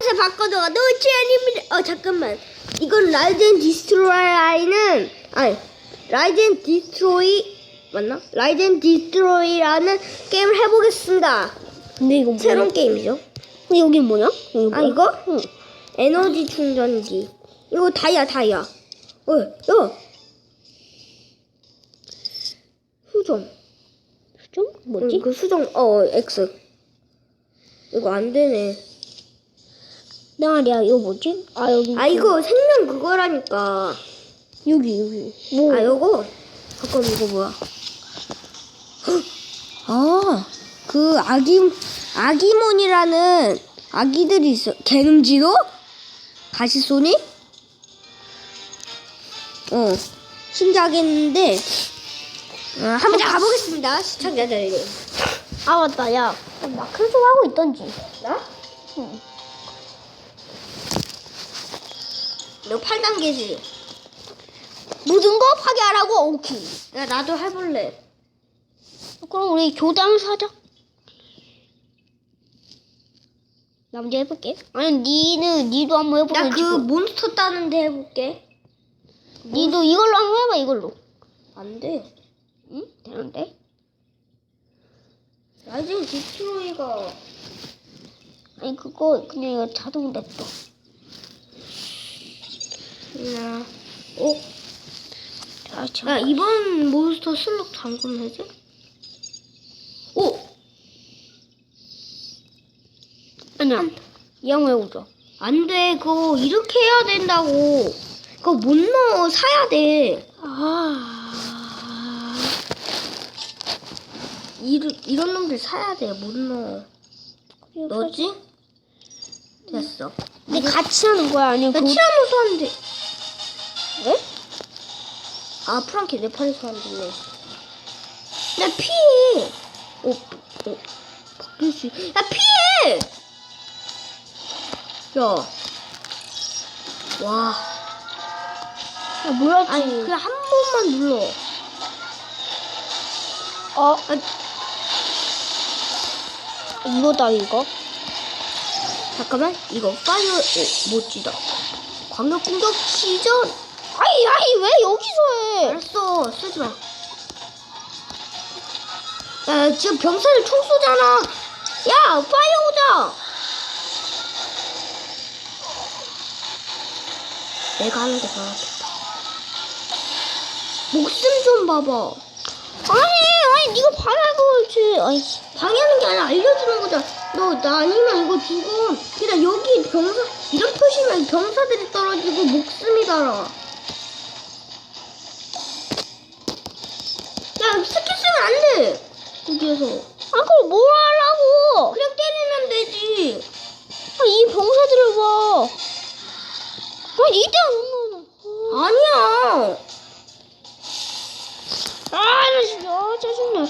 그래서 바꿔도 노치 아닙니다. 어 잠깐만. 이건 라이젠 디스트로이는 아니 라이젠 디스트로이 맞나? 라이젠 디스트로이라는 게임을 해보겠습니다. 근데 이거 뭐야? 새로운 게임이죠. 근데 여긴 뭐냐? 여기 아 뭐야? 이거 응. 에너지 충전기. 이거 다이아 다이아. 어, 야. 수정. 좀 뭐지? 응, 그 수정 어 X. 이거 안 되네. 내 말이야 이거 뭐지? 아 여기 아 이거 생명 그거라니까. 여기 여기 뭐? 아 요거 잠깐 이거 뭐야? 아, 그 아기 아기몬이라는 아기들이 있어. 개능지도 가시소니? 어, 신기하겠는데 어, 한번 가보겠습니다, 시청자들. 아 맞다 야 마크를 좀 하고 있던지 나? 응. 너 8단계지? 모든 거 파괴하라고 오케이 야 나도 해볼래. 그럼 우리 교장 사자 나 먼저 해볼게 아니 니는 니도 한번 해보면 나그 몬스터 따는데 해볼게. 니도 이걸로 한번 해봐 이걸로 안 돼. 응? 되는데? 라이징 디스트로이가 아니 그거 그냥 이거 자동 냅둬 나. 어? 자, 자. 야 이번 몬스터 슬록 잠금 해제? 오! 아니야 이 한번 해보자 안 돼. 그거 이렇게 해야 된다고. 그거 못 넣어. 사야 돼. 아 이르, 이런 놈들 사야 돼. 못 넣어. 넣었지? 됐어. 근데 같이 하는 거야 아니면 야, 그 티라노 사는데. 왜? 아, 프랑키 내 팔이 사는데. 야, 피해! 오, 오. 바뀔 수, 있- 야, 피해! 야. 와. 야 몰랐지 아니, 그냥 한 번만 눌러. 어 아, 이거다 이거 잠깐만. 이거 파이어, 오, 멋지다. 광역 공격 시전. 아이 아이 왜 여기서 해 알았어. 쓰지 마. 야, 지금 병사를 총 쏘잖아. 야, 파이어 오자. 내가 하는 게더 낫겠다. 목숨 좀 봐봐. 아니 아니 네가 방해하고 아이 씨. 방해하는 게 아니라 알려주는 거잖아. 너, 나 아니면 이거 죽어. 그냥 여기 병사, 이런 표시면 병사들이 떨어지고 목숨이 달아. 야, 스킬 쓰면 안 돼. 여기에서. 아 그럼 뭘 하려고 그냥 때리면 되지. 아, 이 병사들을 봐 아니 이때 안 아니야. 아 나 진짜 아, 짜증나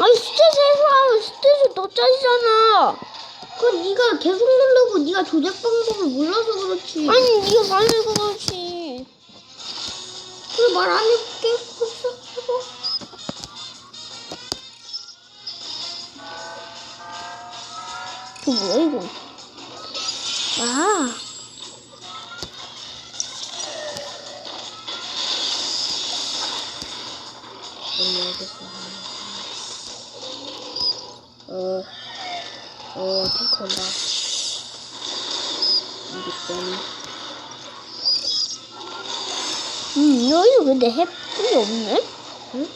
아니 스탯에서 하면 스탯이 더 짜지잖아 그건 네가 계속 누르고 네가 조작 방법을 몰라서 그렇지. 아니 네가 말해서 그렇지 그래 말 안 해볼게. 저 뭐야 이거 아 네, 알겠어. 어, 어, 탱크 온다. 이겼더니. 음, 여기서 근데 햇불이 없네? 응?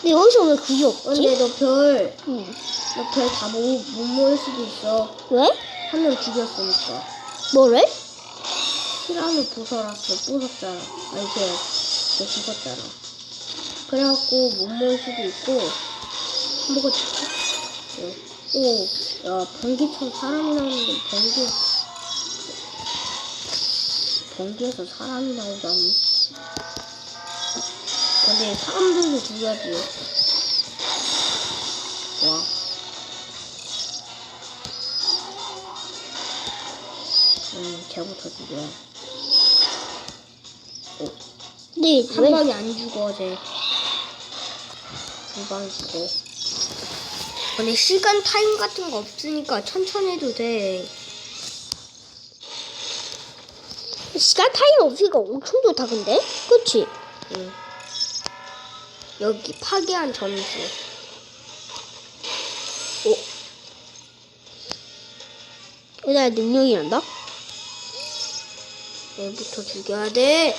근데 여기서 왜 그게 없지? 근데 너 별, 응. 너 별 다 못, 못 모을 수도 있어. 왜? 한 명 죽였으니까. 뭐래? 티라노 부숴놨어. 부쉈잖아. 아니, 걔, 걔 죽었잖아. 그래갖고 못 모을 수도 있고, 뭐가 죽지? 오, 야, 번개처럼 사람이 나오는데 번개. 번개에서 사람이 나오다니. 근데 사람들도 죽여야지. 와. 음, 쟤부터 죽여. 근데 한 왜? 방에 안 죽어, 쟤. 금방 있고. 근데 시간 타임 같은 거 없으니까 천천히 해도 돼. 시간 타임 없으니까 엄청 좋다 근데 그치? 응. 여기 파괴한 점수. 오, 여기다 능력이란다? 얘부터 죽여야 돼.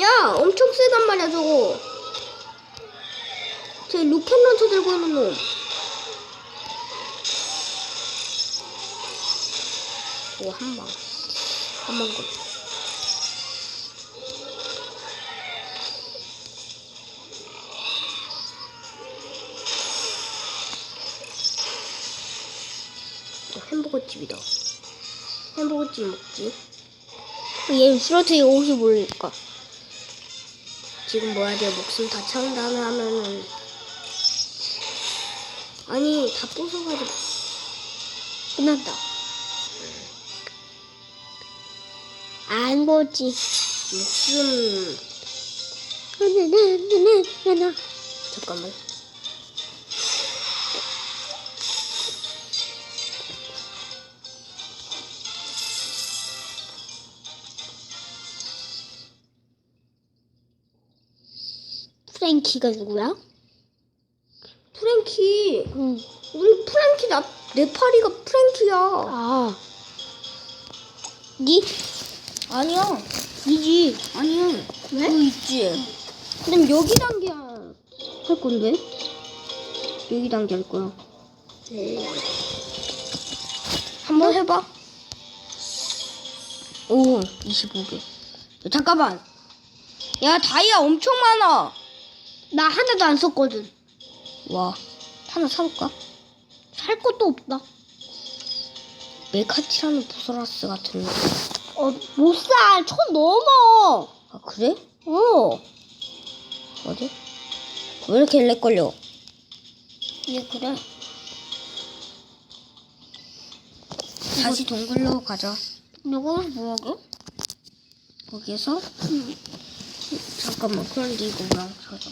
야, 엄청 세단 말이야, 저거. 쟤 로켓 런처 들고 있는 놈. 오, 한 방. 한방 거. 햄버거 집이다. 햄버거 집 먹지? 얘 쓰러트리가 혹시 모르니까. 지금 뭐야? 돼 목숨 다 차은 다음에 하면은. 아니 다 부숴가지고. 끝났다. 안 보지. 목숨. 나나나나나 잠깐만 프랭키가 누구야? 프랭키 응. 우리 프랭키 나 네파리가 프랭키야 아. 니? 아니야 니지. 아니야 왜? 그거 있지 그럼 여기 단계 할 건데? 여기 단계 할 거야 한번 해봐 오 25개 잠깐만 야 다이아 엄청 많아 나 하나도 안 썼거든. 와 하나 사볼까? 살 것도 없다. 메카티라는 부서라스 같은데 어, 못 사. 천 넘어. 아 그래? 어. 어디? 왜 이렇게 렉 걸려? 얘 그래. 다시 동굴로 가자 이거 뭐하게? 거기에서 잠깐만 그런데 이거 왜안 찾아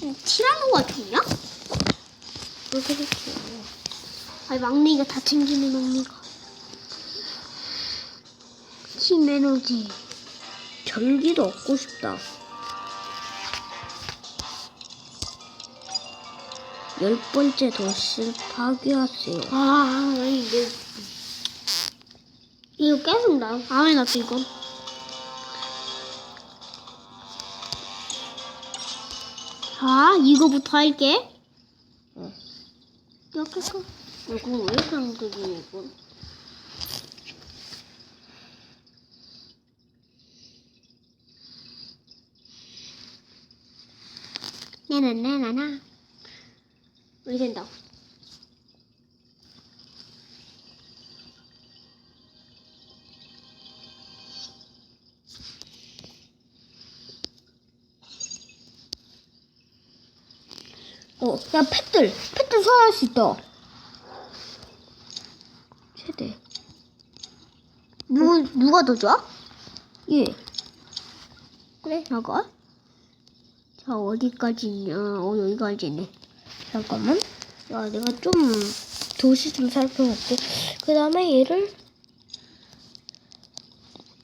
티라노가 좋냐? 왜 그렇지 아니 막내가 다 챙기네 막내가. 팀 에너지. 전기도 얻고 싶다 열 번째 도시를 파괴하세요 아 이게 이거 계속 나. 아왜 나또 이거? 아 이거부터 할게. 응. 이렇게 거. 이거 왜 이렇게 안 되지 이거? 나나나나나. 우리 된다. 어, 야, 펫들! 펫들 소환할 수 있다. 최대. 누 누가 더 좋아? 예. 그래 저거. 자 어디까지 있냐? 어 여기까지 있네. 잠깐만. 야, 내가 좀 도시 좀 살펴볼게. 그 다음에 얘를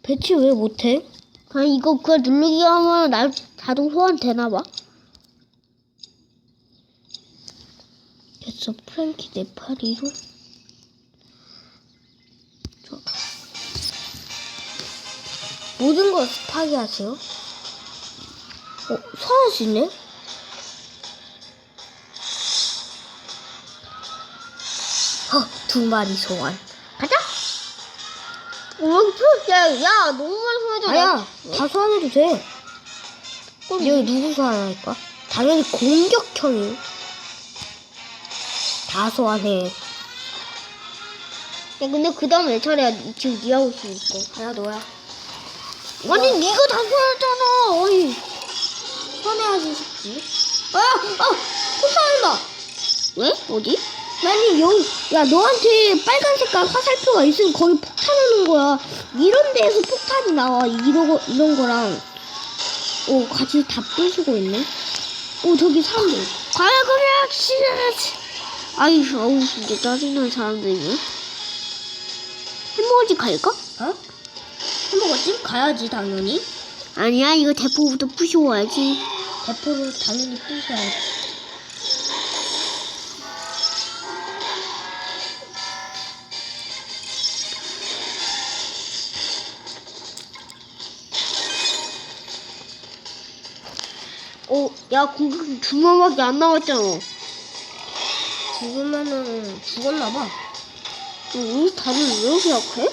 배치 왜 못해? 아니 이거 그냥 누르기 하면 날 자동 소환 되나 봐. 됐어, 프랭키 네파리로. 저. 모든 걸 파괴하세요. 어, 소환할 수 있네? 어, 두 마리 소환. 가자. 어, 야, 야, 너무 많이 소환하잖아. 아야, 다 소환해도 돼. 여기 누구 소환할까? 당연히 공격형이. 다 소환해. 야, 근데 그 다음 내 차례야. 지금 니 하고 있으니까. 아야, 너야. 아니, 니가 다 소환했잖아. 어이. 소환해야지 싶지. 아, 아, 폭탄한다. 왜? 어디? 아니, 여기, 야, 너한테 빨간 색깔 화살표가 있으면 거기 폭탄 오는 거야. 이런 데에서 폭탄이 나와. 이러고, 이런 거랑. 오, 같이 다 부수고 있네. 오 저기 사람들. 과일 그냥 씨. 아이 어우 진짜 짜증나는 사람들이네. 햄버거집 갈까? 어? 햄버거집 가야지 당연히. 아니야 이거 대포부터 부셔와야지. 대포를 당연히 부셔야지. 어, 야 공격 두 명밖에 안 남았잖아. 죽으면은 죽었나봐. 어, 우리 다들 왜 이렇게 약해?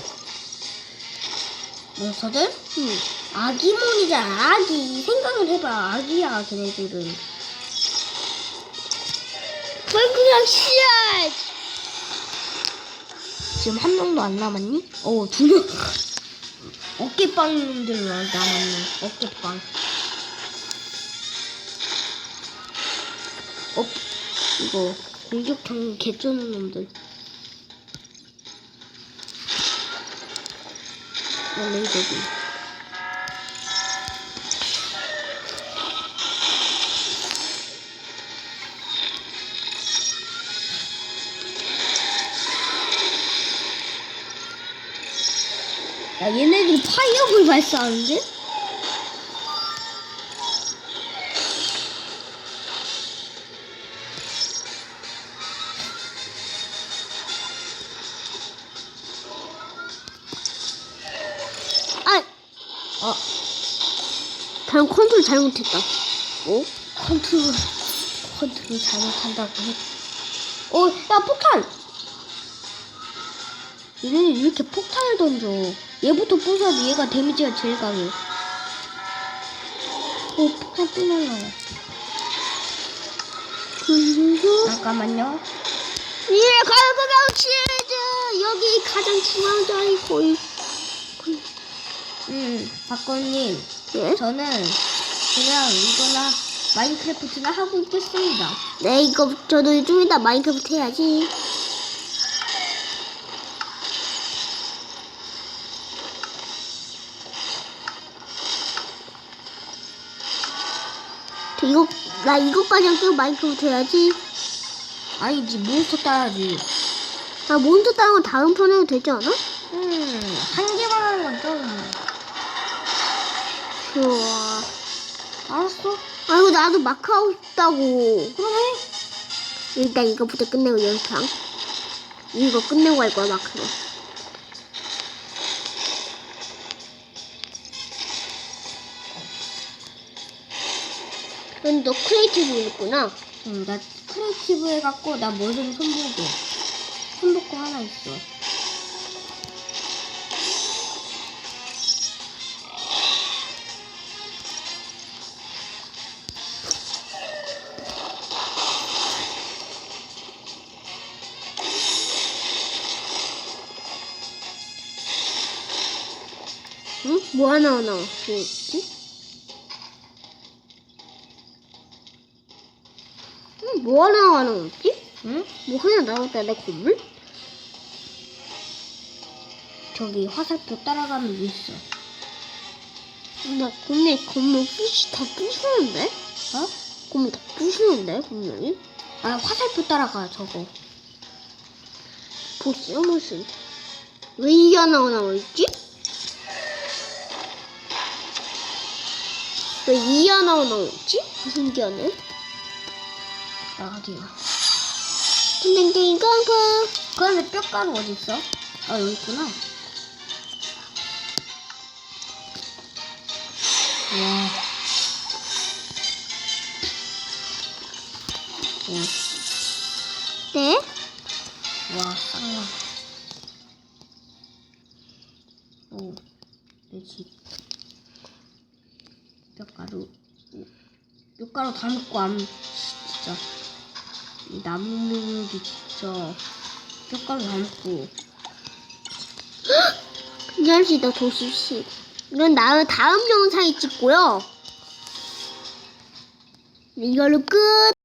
몬스터들? 응. 아기몬이잖아 아기. 생각을 해봐 아기야 걔네들은. 왜 그냥 씨앗! 지금 한 명도 안 남았니? 어, 두 명. 어깨빵 놈들 남았네. 어깨빵. 어, 이거 공격형 개쩌는 놈들. 어, 레이저기. 야 얘네들이 파이어볼 발사하는데? 그냥 컨트롤 잘못했다. 어? 컨트롤, 컨트롤 잘못한다고 해. 어, 야, 폭탄! 얘네는 이렇게 폭탄을 던져. 얘부터 부숴도 얘가 데미지가 제일 강해. 오, 폭탄 또 날라와. 그리고 잠깐만요. 예, 갈고명 치즈! 여기 가장 중요한 자리 거의. 음, 박건님. 예? 저는 그냥 이거나 마인크래프트나 하고 있겠습니다. 네, 이거 저도 좀 이따 마인크래프트 해야지. 저 이거 나 이거까지 안 끼고 마인크래프트 해야지. 아니지, 몬스터 따야지. 나 몬스터 따는 건 다음 편 해도 되지 않아? 음, 한 개만 하는 건 좀. 좋아. 알았어. 아이고 나도 마크 하고 싶다고. 그럼 해. 일단 이거부터 끝내고 영상. 이거 끝내고 갈 거야 마크로. 근데 너 크리에이티브 있구나. 응, 나 크리에이티브 해갖고 나뭐좀 손보고. 손보고 하나 있어. 응? 뭐 하나 하나 뭐지? 응? 뭐 하나 하나 없지? 응? 뭐 하나 나왔다 내 건물? 저기 화살표 따라가면 있어. 나 건물 건물 부시 다 부수는데? 어? 건물 다 부수는데 건물이? 아, 화살표 따라가, 저거. 보스 무슨 왜 이게 하나 나와 있지? 왜이 하나 나와 있지? 신기하네. 나 어디야? 땡땡땡 깡깡. 그런데 뼈가루 어디 있어? 아, 여기 있구나. 와. 오, 네? 와, 쌍나. 오, 내 집. 오, 뼈가루 다 넣고 안, 진짜. 이 나무목이 진짜. 뼈가루 다 넣고. 괜찮습니다 도수씨. 이건 나 다음 영상에 찍고요. 이걸로 끝.